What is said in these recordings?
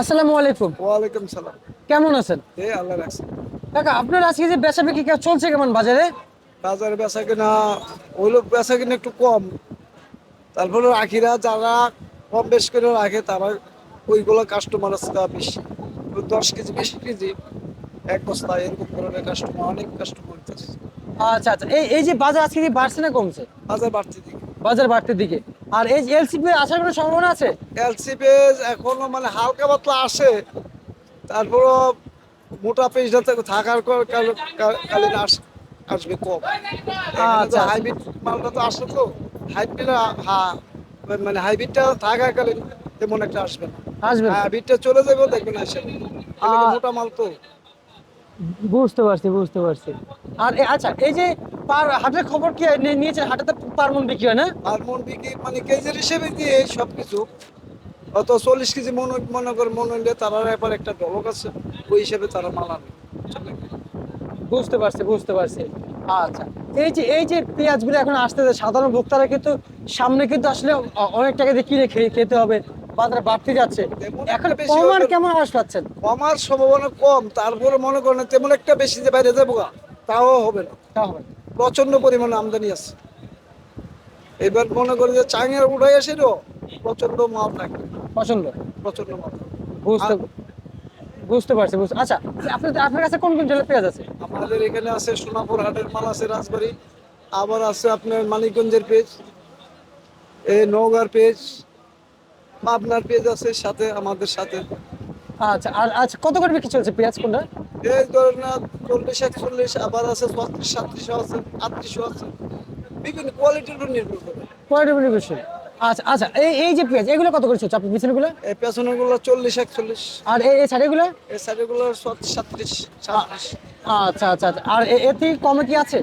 আসসালামু আলাইকুম। ওয়ালাইকুম সালাম। কেমন আছেন? এই আল্লাহ রাখছে। কাকা আপনার আজকে যে বেচা বিক্রি চলছে কেমন বাজারে? বাজারে বেচা কিনা ওই লোক বেচা কিনা একটু কম। তারপরে রাখিরা যারা কম বেশ করে রাখে তারা ওইগুলো কাস্টমার আছে তারা বেশি। দশ কেজি বিশ কেজি এক বস্তা এরকম ধরনের কাস্টমার অনেক কাস্টমার আচ্ছা আচ্ছা। এই এই যে বাজার আজকে কি বাড়ছে না কমছে? বাজার বাড়তি দিকে বাজার বাড়তির দিকে। আর এই এলসিপি আসার কোনো সম্ভাবনা আছে? এলসি পেজ এখনও মানে হালকা পাতলা আসে। তারপরও মোটা পেজটাতে থাকার কর- কাল- কাল- কালীন আস- আসবে কম। আচ্ছা। হাইব্রিড মালটা তো আসে তো। হাইব্রিড হ্যাঁ মানে হাইব্রিডটা থাকাকালীন তেমন একটা আসবে না। আসবে না। হাইব্রিডটা চলে যাবেও দেখবেন আসে। মোটা মাল তো। বুঝতে পারছি বুঝতে পারছি। আর আচ্ছা এই যে পার হাটের খবর কি নিয়েছেন? হাটে তো পার মন বিক্রি হয় না? আর মন বিক্রি মানে কেজির হিসেবে দিয়ে সব কিছু অত চল্লিশ কেজি মনে মনে করে মনে হলে তারা এবার একটা ডলক আছে ওই হিসেবে তারা মাল আনে। বুঝতে পারছি বুঝতে পারছি। আচ্ছা এই যে এই যে পেঁয়াজগুলো এখন আসতেছে সাধারণ ভোক্তারা কিন্তু সামনে কিন্তু আসলে অনেক টাকা দিয়ে কিনে খেয়ে খেতে হবে। বাজারে বাড়তে যাচ্ছে। এখন বেশি কমার কেমন আওয়াজ পাচ্ছেন? কমার সম্ভাবনা কম তারপরে মনে করেন তেমন একটা বেশি যে বাইরে যাব তাও হবে না। তা হবে না। প্রচণ্ড পরিমাণে আমদানি আছে। এবার মনে করেন যে চাঙের উঠাই আসে তো প্রচণ্ড মাল থাকে। পছন্দ প্রচণ্ড মাল বুঝতে বুঝতে পারছি বুঝতে আচ্ছা আপনার আপনার কাছে কোন কোন জেলার পেঁয়াজ আছে? আমাদের এখানে আছে সোনাপুর হাটের মাল আছে রাজবাড়ি। আবার আছে আপনার মানিকগঞ্জের পেজ এ নওগাঁর পেজ পাবনার পেজ আছে সাথে আমাদের সাথে। আচ্ছা আর আচ্ছা কত করে বিক্রি চলছে পেঁয়াজ কোনটা এই ধরেন না চল্লিশ একচল্লিশ আবার আছে ছত্রিশ সাতত্রিশও আছে আটত্রিশও আছে। বিভিন্ন কোয়ালিটির উপর নির্ভর করে। কোয়ালিটি পরিবেশন আচ্ছা আচ্ছা এই এই যে পেঁয়াজ এগুলো কত করে চলছে? আপনার পিছনেগুলো এই পেছনেগুলো চল্লিশ একচল্লিশ। আর এই এই সাইডেগুলো এই সাইডেরগুলো ছত্রিশ সাতত্রিশ সাতত্রিশ। আচ্ছা আচ্ছা আচ্ছা। আর এর থেকে কমে কি আছে?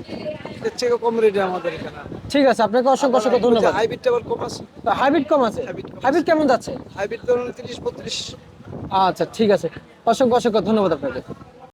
এর থেকে কম রেটে আমাদের এখানে ঠিক আছে আপনাকে অসংখ্য অসংখ্য ধন্যবাদ। হাইব্রিডটা আবার কম আছে। হাইব্রিড কম আছে। হাইব্রিড কেমন যাচ্ছে? হাইব্রিড ধরুন তিরিশ বত্রিশ আচ্ছা ঠিক আছে। অসংখ্য অসংখ্য ধন্যবাদ আপনাকে।